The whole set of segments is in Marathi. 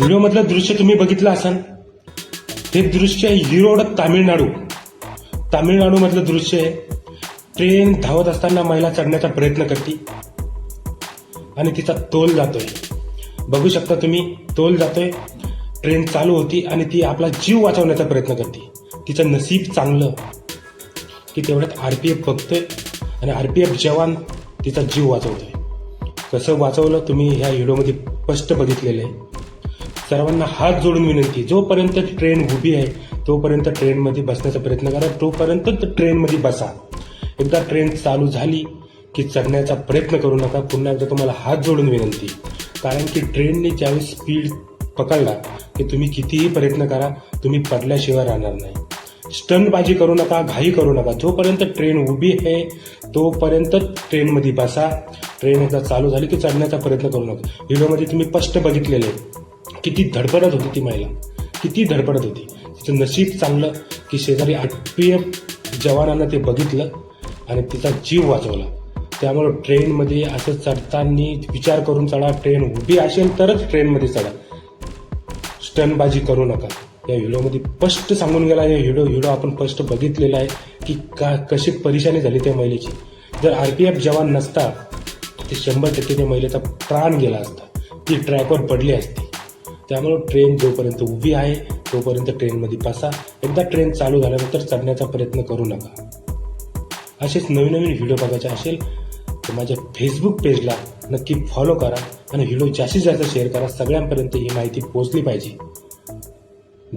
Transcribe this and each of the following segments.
व्हिडिओमधलं दृश्य तुम्ही बघितलं असाल? हे दृश्य आहे हिरोड तामिळनाडू. तामिळनाडूमधलं दृश्य आहे. ट्रेन धावत असताना महिला चढण्याचा प्रयत्न करते. आणि तिचा तोल जातोय. बघू शकता तुम्ही तोल जातोय. ट्रेन चालू होती आणि ती आपला जीव वाचवण्याचा प्रयत्न करते. तिचं नसीब चांगलं. की तेवढ्यात आर पी एफ बघतोय आणि आर पी एफ जवान तिचा जीव वाचवतोय. कसं वाचवलं तुम्ही ह्या व्हिडिओमध्ये स्पष्ट बघितलेलं आहे. सर्वांना हात जोडून विनंती जोपर्यंत ट्रेन उभी आहे तोपर्यंत ट्रेनमध्ये बसण्याचा प्रयत्न करा तोपर्यंत ट्रेनमध्ये बसा. एकदा ट्रेन चालू झाली की चढण्याचा प्रयत्न करू नका पुन्हा एकदा तुम्हाला हात जोडून विनंती. कारण की ट्रेनने ज्यावेळी स्पीड पकडला की तुम्ही कितीही प्रयत्न करा तुम्ही पडल्याशिवाय राहणार नाही. स्टंटबाजी करू नका घाई करू नका. जोपर्यंत ट्रेन उभी आहे तोपर्यंत ट्रेनमध्ये बसा. ट्रेन एकदा चालू झाली की चढण्याचा प्रयत्न करू नका. व्हिडिओमध्ये तुम्ही स्पष्ट बघितलेले आहे. किती धडपडत होती ती महिला. किती धडपडत होती. तिचं नशीब चांगलं की शेजारी आरपीएफ जवानांना ते बघितलं आणि तिचा जीव वाचवला. त्यामुळं ट्रेनमध्ये असं चढताना विचार करून चढा ट्रेन उभी असेल तरच ट्रेनमध्ये चढा. स्टनबाजी करू नका. या व्हिडिओमध्ये स्पष्ट सांगून गेला या व्हिडिओ व्हिडिओ आपण स्पष्ट बघितलेला आहे की का कशी परेशानी झाली त्या महिलेची. जर आर पी एफ जवान नसता ते शंभर टक्के त्या महिलेचा प्राण गेला असता. ती ट्रॅकवर पडली असती. त्यामुळे ट्रेन जोपर्यंत उभी आहे तोपर्यंत ट्रेनमध्ये बसा. एकदा ट्रेन चालू झाल्यानंतर चढण्याचा प्रयत्न करू नका. असेच नवीन नवीन व्हिडिओ बघायचे असेल तर माझ्या फेसबुक पेजला नक्की फॉलो करा आणि व्हिडिओ जास्तीत जास्त शेअर करा. सगळ्यांपर्यंत ही माहिती पोहोचली पाहिजे.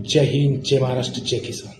जय हिंद जय महाराष्ट्र जय किसान.